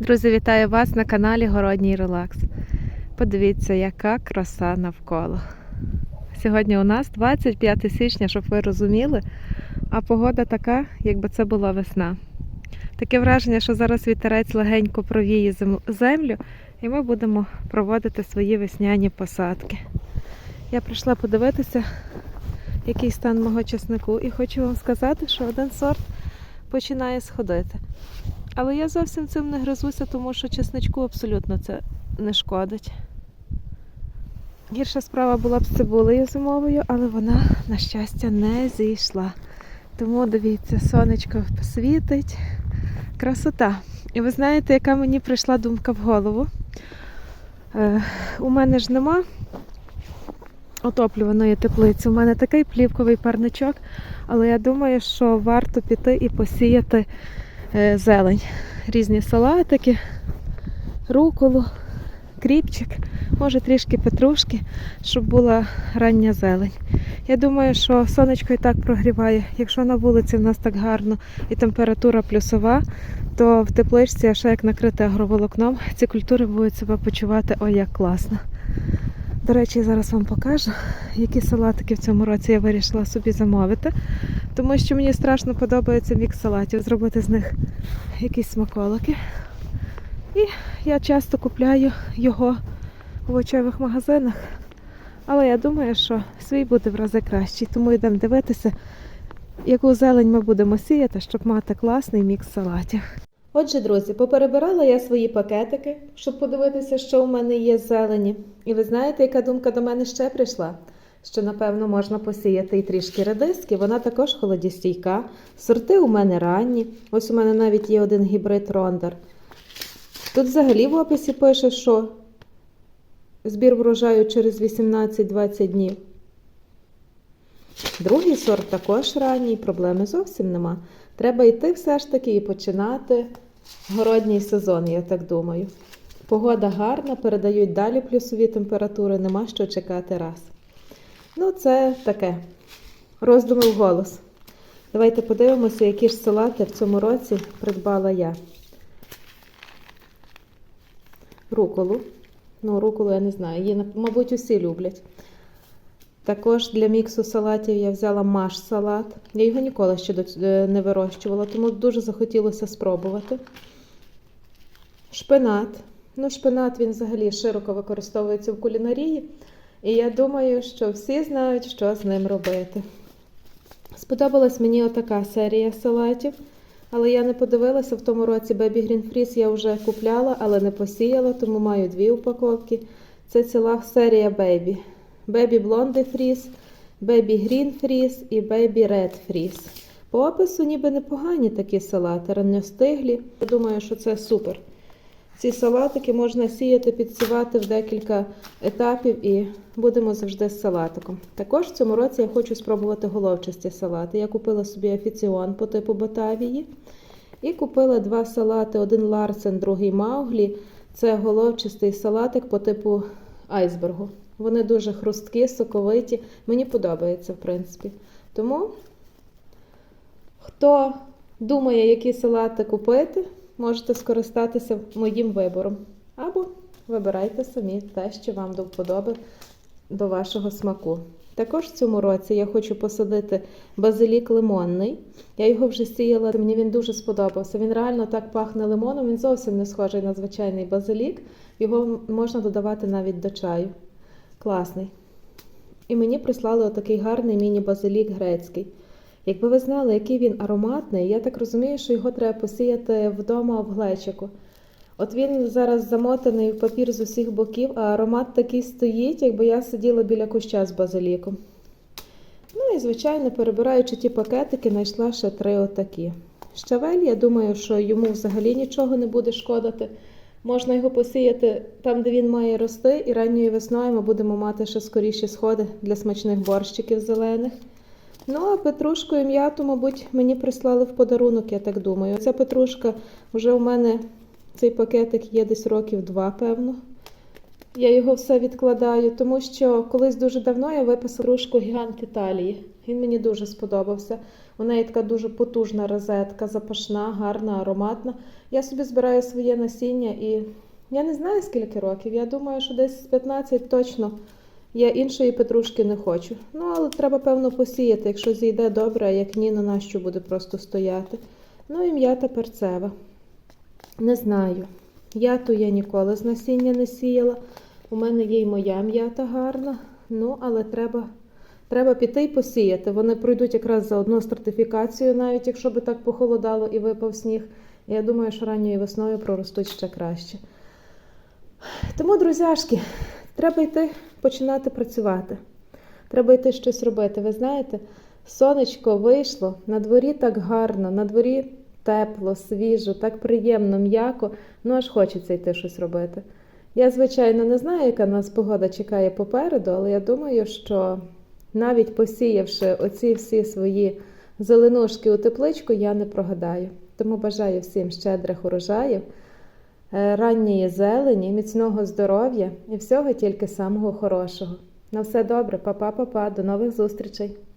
Друзі, вітаю вас на каналі Городній Релакс. Подивіться, яка краса навколо. Сьогодні у нас 25 січня, щоб ви розуміли, а погода така, якби це була весна. Таке враження, що зараз вітерець легенько провіє землю, і ми будемо проводити свої весняні посадки. Я прийшла подивитися, який стан мого чеснику, і хочу вам сказати, що один сорт починає сходити. Але я зовсім цим не гризуся, тому що чесничку абсолютно це не шкодить. Гірша справа була б з цибулею зимовою, але вона, на щастя, не зійшла. Тому дивіться, сонечко світить. Красота. І ви знаєте, яка мені прийшла думка в голову? Е, у мене ж нема отоплюваної теплиці. У мене такий плівковий парничок, але я думаю, що варто піти і посіяти зелень. Різні салатики, руколу, кріпчик, може трішки петрушки, щоб була рання зелень. Я думаю, що сонечко і так прогріває. Якщо на вулиці в нас так гарно і температура плюсова, то в тепличці, а ще як накрите агроволокном, ці культури будуть себе почувати ой як класно. До речі, зараз вам покажу, які салатики в цьому році я вирішила собі замовити, тому що мені страшно подобається мікс салатів, зробити з них якісь смаколики. І я часто купляю його в овочевих магазинах. Але я думаю, що свій буде в рази кращий, тому йдемо дивитися, яку зелень ми будемо сіяти, щоб мати класний мікс салатів. Отже, друзі, поперебирала я свої пакетики, щоб подивитися, що у мене є зелені. І ви знаєте, яка думка до мене ще прийшла? Що, напевно, можна посіяти і трішки редиски, вона також холодістійка. Сорти у мене ранні. Ось у мене навіть є один гібрид рондар. Тут взагалі в описі пише, що збір врожаю через 18-20 днів. Другий сорт також ранній, проблеми зовсім нема. Треба йти все ж таки і починати городній сезон, я так думаю. Погода гарна, передають далі плюсові температури, нема що чекати раз. Ну, це таке. Роздуми в голос. Давайте подивимося, які ж салати в цьому році придбала я. Руколу. Ну, руколу я не знаю. Її, мабуть, усі люблять. Також для міксу салатів я взяла маш салат. Я його ніколи ще е, не вирощувала, тому дуже захотілося спробувати. Шпинат. Ну, шпинат він взагалі широко використовується в кулінарії. І я думаю, що всі знають, що з ним робити. Сподобалась мені отака серія салатів, але я не подивилася в тому році Baby Green Freeze я вже купляла, але не посіяла, тому маю дві упаковки. Це ціла серія Baby. Baby Blonde Freeze, Baby Green Freeze і Baby Red Freeze. По опису ніби непогані такі салати, ранньостиглі. Я думаю, що це супер. Ці салатики можна сіяти, підсівати в декілька етапів і будемо завжди з салатиком. Також в цьому році я хочу спробувати головчасті салати. Я купила собі офіціон по типу Батавії і купила два салати: один Ларсен, другий Мауглі. Це головчастий салатик по типу айсбергу. Вони дуже хрусткі, соковиті. Мені подобається, в принципі. Тому, хто думає, які салати купити, можете скористатися моїм вибором. Або вибирайте самі те, що вам до вподоби до вашого смаку. Також в цьому році я хочу посадити базилік лимонний. Я його вже сіяла, мені він дуже сподобався. Він реально так пахне лимоном, він зовсім не схожий на звичайний базилік. Його можна додавати навіть до чаю. Класний. І мені прислали отакий гарний міні-базилік грецький. Якби ви знали, який він ароматний, я так розумію, що його треба посіяти вдома в глечику. От він зараз замотаний в папір з усіх боків, а аромат такий стоїть, якби я сиділа біля куща з базиліком. Ну і, звичайно, перебираючи ті пакетики, знайшла ще три отакі. Щавель, я думаю, що йому взагалі нічого не буде шкодити. Можна його посіяти там, де він має рости, і ранньою весною ми будемо мати ще скоріші сходи для смачних борщиків зелених. Ну, а петрушку і м'яту, мабуть, мені прислали в подарунок, я так думаю. Ця петрушка вже у мене цей пакетик є десь років два, певно. Я його все відкладаю, тому що колись дуже давно я виписала кружку гігант Італії. Він мені дуже сподобався. У неї така дуже потужна розетка, запашна, гарна, ароматна. Я собі збираю своє насіння і я не знаю скільки років. Я думаю, що десь 15 точно. Я іншої петрушки не хочу. Ну, але треба, певно, посіяти. Якщо зійде добре, а як ні, на нащо буде просто стояти. Ну і м'ята перцева. Не знаю. Яту я ніколи з насіння не сіяла. У мене є й моя м'ята гарна. Ну, але треба, треба піти і посіяти. Вони пройдуть якраз заодно стратифікацію, навіть якщо би так похолодало і випав сніг. Я думаю, що ранньою весною проростуть ще краще. Тому, друзяшки, треба йти починати працювати. Треба йти щось робити. Ви знаєте, сонечко вийшло, на дворі так гарно, на дворі тепло, свіжо, так приємно, м'яко, ну аж хочеться йти щось робити. Я, звичайно, не знаю, яка нас погода чекає попереду, але я думаю, що навіть посіявши оці всі свої зеленушки у тепличку, я не прогадаю. Тому бажаю всім щедрих урожаїв, ранньої зелені, міцного здоров'я і всього тільки самого хорошого. На все добре, па-па-па-па, до нових зустрічей!